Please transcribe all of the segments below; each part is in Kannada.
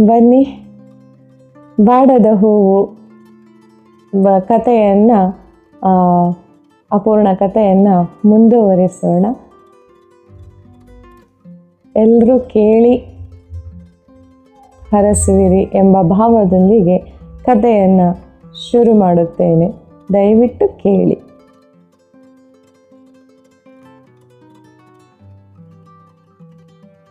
ಬನ್ನಿ. ಬಾಡದ ಹೂವು, ಬ, ಕಥೆಯನ್ನು ಅಪೂರ್ಣ ಕಥೆಯನ್ನು ಮುಂದುವರಿಸೋಣ. ಎಲ್ಲರೂ ಕೇಳಿ ಹರಸುವಿರಿ ಎಂಬ ಭಾವದೊಂದಿಗೆ ಕಥೆಯನ್ನು ಶುರು ಮಾಡುತ್ತೇನೆ. ದಯವಿಟ್ಟು ಕೇಳಿ.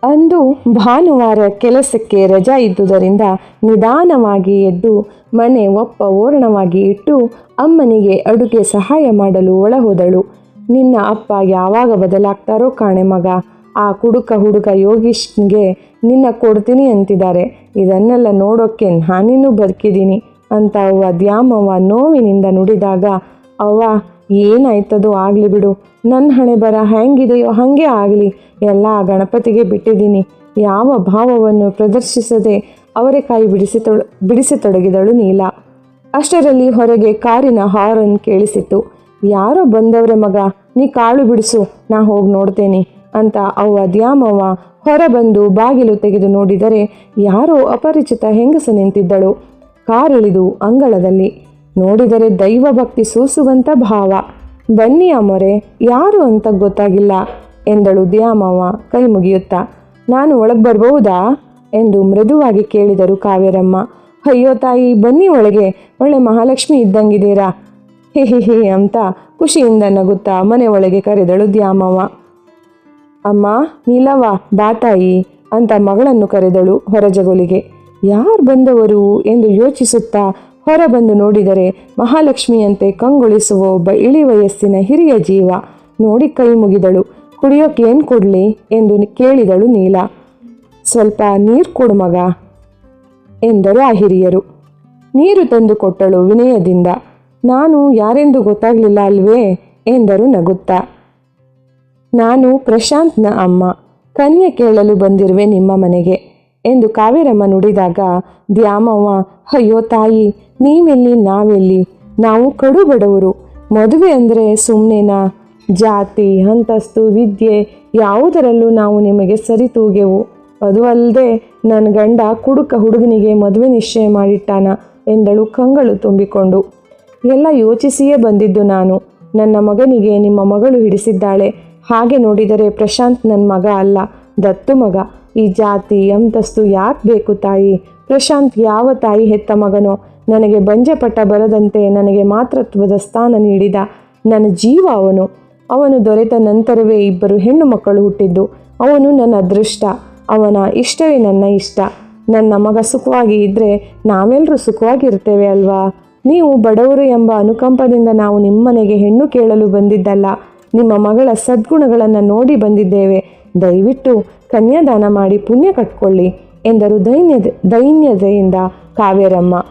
ಅಂದು ಭಾನುವಾರ ಕೆಲಸಕ್ಕೆ ರಜಾ ಇದ್ದುದರಿಂದ ನಿಧಾನವಾಗಿ ಎದ್ದು ಮನೆ ಒಪ್ಪ ಓರಣವಾಗಿ ಇಟ್ಟು ಅಮ್ಮನಿಗೆ ಅಡುಗೆ ಸಹಾಯ ಮಾಡಲು ಒಳಹೋದಳು. ನಿನ್ನ ಅಪ್ಪ ಯಾವಾಗ ಬದಲಾಗ್ತಾರೋ ಕಾಣೆ ಮಗ. ಆ ಕುಡುಕ ಹುಡುಗ ಯೋಗೀಶ್ಗೆ ನಿನ್ನ ಕೊಡ್ತೀನಿ ಅಂತಿದ್ದಾರೆ. ಇದನ್ನೆಲ್ಲ ನೋಡೋಕ್ಕೆ ನಾನಿನ್ನೂ ಬದುಕಿದ್ದೀನಿ ಅಂತ ಅವ್ವ ದ್ಯಾಮವ್ವ ನೋವಿನಿಂದ ನುಡಿದಾಗ ಅವ್ವ ಏನಾಯ್ತದೋ ಆಗಲಿ ಬಿಡು. ನನ್ನ ಹಣೆ ಬರ ಹೆಂಗಿದೆಯೋ ಹಾಗೆ ಆಗಲಿ. ಎಲ್ಲ ಗಣಪತಿಗೆ ಬಿಟ್ಟಿದ್ದೀನಿ. ಯಾವ ಭಾವವನ್ನು ಪ್ರದರ್ಶಿಸದೆ ಅವರೆಕಾಯಿ ಬಿಡಿಸಿತೊ ಬಿಡಿಸತೊಡಗಿದಳು ನೀಲ. ಅಷ್ಟರಲ್ಲಿ ಹೊರಗೆ ಕಾರಿನ ಹಾರನ್ ಕೇಳಿಸಿತು ಯಾರೋ ಬಂದವ್ರೆ ಮಗ, ನೀ ಕಾಳು ಬಿಡಿಸು, ನಾ ಹೋಗಿ ನೋಡ್ತೇನೆ ಅಂತ ಅವ್ವ ದ್ಯಾಮವ್ವ ಹೊರಬಂದು ಬಾಗಿಲು ತೆಗೆದು ನೋಡಿದರೆ ಯಾರೋ ಅಪರಿಚಿತ ಹೆಂಗಸು ನಿಂತಿದ್ದಳು. ಕಾರಿಳಿದು ಅಂಗಳದಲ್ಲಿ. ನೋಡಿದರೆ ದೈವ ಭಕ್ತಿ ಸೂಸುವಂತ ಭಾವ. ಬನ್ನಿ ಅಮ್ಮರೆ ಯಾರು ಅಂತ ಗೊತ್ತಾಗಿಲ್ಲ ಎಂದಳು ದ್ಯಾಮವ್ವ ಕೈ ಮುಗಿಯುತ್ತಾ. ನಾನು ಒಳಗೆ ಬರಬಹುದಾ ಎಂದು ಮೃದುವಾಗಿ ಕೇಳಿದರು ಕಾವೇರಮ್ಮ. ಅಯ್ಯೋ ತಾಯಿ, ಬನ್ನಿ ಒಳಗೆ, ಒಳ್ಳೆ ಮಹಾಲಕ್ಷ್ಮಿ ಇದ್ದಂಗಿದ್ದೀರಾ? ಹೇ, ಹಿ ಅಂತ ಖುಷಿಯಿಂದ ನಗುತ್ತಾ ಮನೆ ಒಳಗೆ ಕರೆದಳು ದ್ಯಾಮವ್ವ. ಅಮ್ಮ, ನೀಲವ್ವ, ಬಾ ತಾಯಿ ಅಂತ ಮಗಳನ್ನು ಕರೆದಳು ಹೊರಜಗುಲಿಗೆ. ಯಾರು ಬಂದವರು ಎಂದು ಯೋಚಿಸುತ್ತಾ ಹೊರಬಂದು ನೋಡಿದರೆ ಮಹಾಲಕ್ಷ್ಮಿಯಂತೆ ಕಂಗೊಳಿಸುವ ಒಬ್ಬ ಇಳಿ ವಯಸ್ಸಿನ ಹಿರಿಯ ಜೀವ ನೋಡಿ ಕೈ ಮುಗಿದಳು. ಕುಡಿಯೋಕೆ ಏನು ಕೊಡಲಿ? ಎಂದು ಕೇಳಿದಳು ನೀಲ. ಸ್ವಲ್ಪ ನೀರು ಕೊಡು ಮಗ, ಎಂದರು ಆ ಹಿರಿಯರು. ನೀರು ತಂದು ಕೊಟ್ಟಳು ವಿನಯದಿಂದ. ನಾನು ಯಾರೆಂದು ಗೊತ್ತಾಗಲಿಲ್ಲ ಅಲ್ವೇ? ಎಂದರು ನಗುತ್ತಾ. ನಾನು ಪ್ರಶಾಂತ್ನ ಅಮ್ಮ. ಕನ್ಯೆ ಕೇಳಲು ಬಂದಿರುವೆ ನಿಮ್ಮ ಮನೆಗೆ. ಎಂದು ಕಾವೇರಮ್ಮ ನುಡಿದಾಗ, ದ್ಯಾಮವ್ವ, ಅಯ್ಯೋ ತಾಯಿ, ನೀವೆಲ್ಲಿ, ನಾವೆಲ್ಲಿ? ನಾವು ಕಡು ಬಡವರು. ಮದುವೆ ಅಂದರೆ ಸುಮ್ಮನೆನಾ ಜಾತಿ, ಅಂತಸ್ತು, ವಿದ್ಯೆ ಯಾವುದರಲ್ಲೂ ನಾವು ನಿಮಗೆ ಸರಿ ತೂಗೆವು. ಅದು ಅಲ್ಲದೆ ನನ್ನ ಗಂಡ ಕುಡುಕ ಹುಡುಗನಿಗೆ ಮದುವೆ ನಿಶ್ಚಯ ಮಾಡಿಟ್ಟಾನ ಎಂದಳು ಕಂಗಳು ತುಂಬಿಕೊಂಡು. ಎಲ್ಲ ಯೋಚಿಸಿಯೇ ಬಂದಿದ್ದು ನಾನು. ನನ್ನ ಮಗನಿಗೆ ನಿಮ್ಮ ಮಗಳು ಹಿಡಿಸಿದ್ದಾಳೆ. ಹಾಗೆ ನೋಡಿದರೆ ಪ್ರಶಾಂತ್ ನನ್ನ ಮಗ ಅಲ್ಲ, ದತ್ತು ಮಗ. ಈ ಜಾತಿ ಅಂತಸ್ತು ಯಾಕೆ ಬೇಕು ತಾಯಿ? ಪ್ರಶಾಂತ್ ಯಾವ ತಾಯಿ ಹೆತ್ತ ಮಗನೋ? ನನಗೆ ಬಂಜೆಪಟ್ಟ ಬರದಂತೆ ನನಗೆ ಮಾತೃತ್ವದ ಸ್ಥಾನ ನೀಡಿದ ನನ್ನ ಜೀವ ಅವನು. ಅವನು ದೊರೆತ ನಂತರವೇ ಇಬ್ಬರು ಹೆಣ್ಣು ಮಕ್ಕಳು ಹುಟ್ಟಿದ್ದು. ಅವನು ನನ್ನ ಅದೃಷ್ಟ. ಅವನ ಇಷ್ಟವೇ ನನ್ನ ಇಷ್ಟ. ನನ್ನ ಮಗ ಸುಖವಾಗಿ ಇದ್ದರೆ ನಾವೆಲ್ಲರೂ ಸುಖವಾಗಿರ್ತೇವೆ ಅಲ್ವಾ? ನೀವು ಬಡವರು ಎಂಬ ಅನುಕಂಪದಿಂದ ನಾವು ನಿಮ್ಮನೆಗೆ ಹೆಣ್ಣು ಕೇಳಲು ಬಂದಿದ್ದಲ್ಲ. ನಿಮ್ಮ ಮಗಳ ಸದ್ಗುಣಗಳನ್ನು ನೋಡಿ ಬಂದಿದ್ದೇವೆ. ದಯವಿಟ್ಟು ಕನ್ಯಾದಾನ ಮಾಡಿ ಪುಣ್ಯ ಕಟ್ಕೊಳ್ಳಿ ಎಂದರು ದೈನ್ಯದ ದೈನ್ಯತೆಯಿಂದ ಕಾವೇರಮ್ಮ.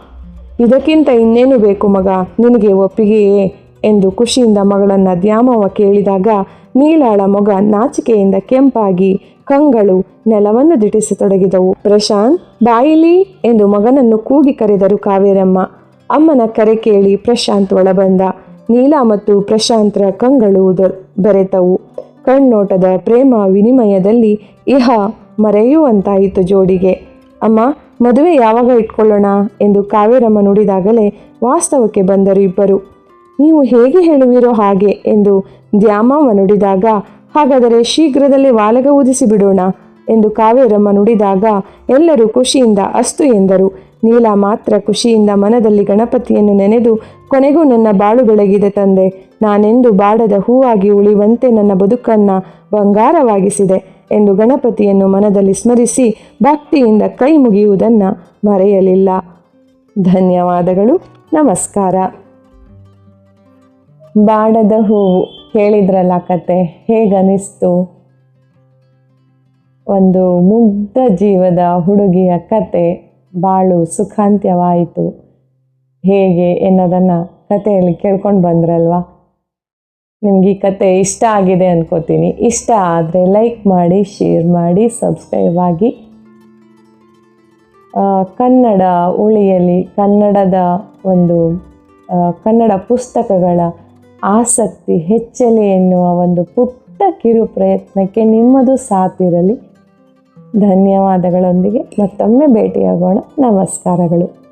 ಇದಕ್ಕಿಂತ ಇನ್ನೇನು ಬೇಕು ಮಗ? ನಿನಗೆ ಒಪ್ಪಿಗೆಯೇ? ಎಂದು ಖುಷಿಯಿಂದ ಮಗಳನ್ನು ದ್ಯಾಮವ್ವ ಕೇಳಿದಾಗ ನೀಲಾಳ ಮಗ ನಾಚಿಕೆಯಿಂದ ಕೆಂಪಾಗಿ ಕಂಗಳು ನೆಲವನ್ನು ದಿಟಿಸತೊಡಗಿದವು ಪ್ರಶಾಂತ್, ಬಾಯಿಲಿ ಎಂದು ಮಗನನ್ನು ಕೂಗಿ ಕರೆದರು ಕಾವೇರಮ್ಮ. ಅಮ್ಮನ ಕರೆ ಕೇಳಿ ಪ್ರಶಾಂತ್ ಒಳಬಂದ. ನೀಲಾ ಮತ್ತು ಪ್ರಶಾಂತ್ರ ಕಂಗಳು ಬೆರೆತವು. ಕಣ್ಣೋಟದ ಪ್ರೇಮ ವಿನಿಮಯದಲ್ಲಿ ಇಹ ಮರೆಯುವಂತಾಯಿತು ಜೋಡಿಗೆ. ಅಮ್ಮ, ಮದುವೆ ಯಾವಾಗ ಇಟ್ಕೊಳ್ಳೋಣ? ಎಂದು ಕಾವೇರಮ್ಮ ನುಡಿದಾಗಲೇ ವಾಸ್ತವಕ್ಕೆ ಬಂದರು ಇಬ್ಬರು. ನೀವು ಹೇಗೆ ಹೇಳುವಿರೋ ಹಾಗೆ ಎಂದು ದ್ಯಾಮಮ್ಮ ನುಡಿದಾಗ, ಹಾಗಾದರೆ ಶೀಘ್ರದಲ್ಲೇ ವಾಲಗ ಊದಿಸಿ ಬಿಡೋಣ ಎಂದು ಕಾವೇರಮ್ಮ ನುಡಿದಾಗ ಎಲ್ಲರೂ ಖುಷಿಯಿಂದ ಅಸ್ತು ಎಂದರು. ನೀಲ ಮಾತ್ರ ಖುಷಿಯಿಂದ ಮನದಲ್ಲಿ ಗಣಪತಿಯನ್ನು ನೆನೆದು ಕೊನೆಗೂ ನನ್ನ ಬಾಳು ಬೆಳಗಿದೆ ತಂದೆ. ನಾನೆಂದು ಬಾಡದ ಹೂವಾಗಿ ಉಳಿಯುವಂತೆ ನನ್ನ ಬದುಕನ್ನ ಬಂಗಾರವಾಗಿಸಿದೆ ಎಂದು ಗಣಪತಿಯನ್ನು ಮನದಲ್ಲಿ ಸ್ಮರಿಸಿ ಭಕ್ತಿಯಿಂದ ಕೈ ಮುಗಿಯುವುದನ್ನು ಮರೆಯಲಿಲ್ಲ. ಧನ್ಯವಾದಗಳು. ನಮಸ್ಕಾರ. ಬಾಡದ ಹೂವು, ಹೇಳಿದ್ರಲ್ಲ ಕತೆ, ಹೇಗನಿಸ್ತು? ಒಂದು ಮುಗ್ಧ ಜೀವದ ಹುಡುಗಿಯ ಕತೆ. ಬಾಳು ಸುಖಾಂತ್ಯವಾಯಿತು. ಹೇಗೆ ಎನ್ನೋದನ್ನು ಕಥೆಯಲ್ಲಿ ಕೇಳ್ಕೊಂಡು ಬಂದ್ರಲ್ವಾ? ನಿಮ್ಗೆ ಈ ಕತೆ ಇಷ್ಟ ಆಗಿದೆ ಅನ್ಕೋತೀನಿ. ಇಷ್ಟ ಆದರೆ ಲೈಕ್ ಮಾಡಿ ಶೇರ್ ಮಾಡಿ ಸಬ್ಸ್ಕ್ರೈಬ್ ಆಗಿ. ಕನ್ನಡ ಉಳಿಯಲಿ, ಕನ್ನಡದ ಒಂದು ಕನ್ನಡ ಪುಸ್ತಕಗಳ ಆಸಕ್ತಿ ಹೆಚ್ಚಲಿ ಎನ್ನುವ ಒಂದು ಪುಟ್ಟ ಕಿರು ಪ್ರಯತ್ನಕ್ಕೆ ನಿಮ್ಮದು ಸಾಥಿರಲಿ ಧನ್ಯವಾದಗಳೊಂದಿಗೆ ಮತ್ತೊಮ್ಮೆ ಭೇಟಿಯಾಗೋಣ. ನಮಸ್ಕಾರಗಳು.